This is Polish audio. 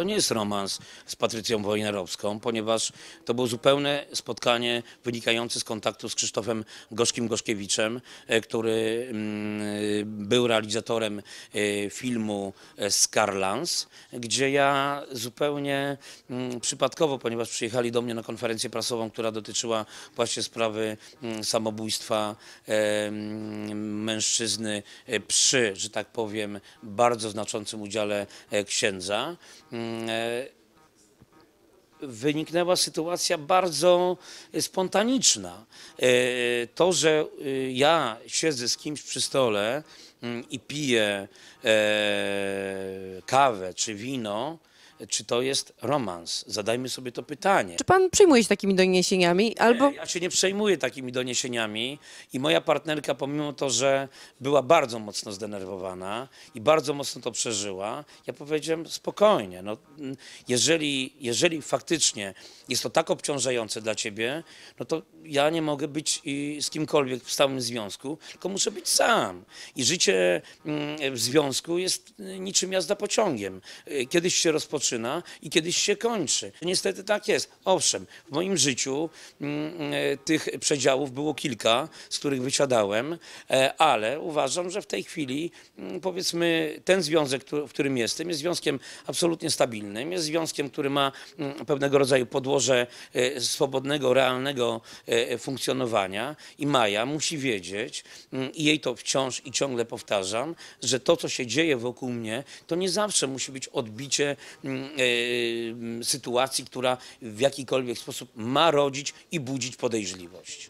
To nie jest romans z Patrycją Wojnarowską, ponieważ to było zupełne spotkanie wynikające z kontaktu z Krzysztofem Gorzkim-Gorzkiewiczem, e, który mm, był realizatorem e, filmu e, Scarlans, gdzie ja zupełnie mm, przypadkowo, ponieważ przyjechali do mnie na konferencję prasową, która dotyczyła właśnie sprawy mm, samobójstwa e, mężczyzny e, przy, że tak powiem, bardzo znaczącym udziale e, księdza. E, wyniknęła sytuacja bardzo spontaniczna. E, To, że y, ja siedzę z kimś przy stole mm, i piję e, kawę czy wino, czy to jest romans? Zadajmy sobie to pytanie. Czy pan przejmuje się takimi doniesieniami? Albo Ja się nie przejmuję takimi doniesieniami i moja partnerka, pomimo to, że była bardzo mocno zdenerwowana i bardzo mocno to przeżyła, ja powiedziałem spokojnie, no, jeżeli, jeżeli faktycznie jest to tak obciążające dla ciebie, no to ja nie mogę być z kimkolwiek w stałym związku, tylko muszę być sam. I życie mm, w związku jest niczym jazda pociągiem. Kiedyś się rozpoczyna i kiedyś się kończy. Niestety tak jest. Owszem, w moim życiu mm, e, tych przedziałów było kilka, z których wysiadałem, e, ale uważam, że w tej chwili mm, powiedzmy ten związek, w którym jestem, jest związkiem absolutnie stabilnym, jest związkiem, który ma mm, pewnego rodzaju podłoże e, swobodnego, realnego funkcjonowania i Maja musi wiedzieć i jej to wciąż i ciągle powtarzam, że to, co się dzieje wokół mnie, to nie zawsze musi być odbicie sytuacji, która w jakikolwiek sposób ma rodzić i budzić podejrzliwość.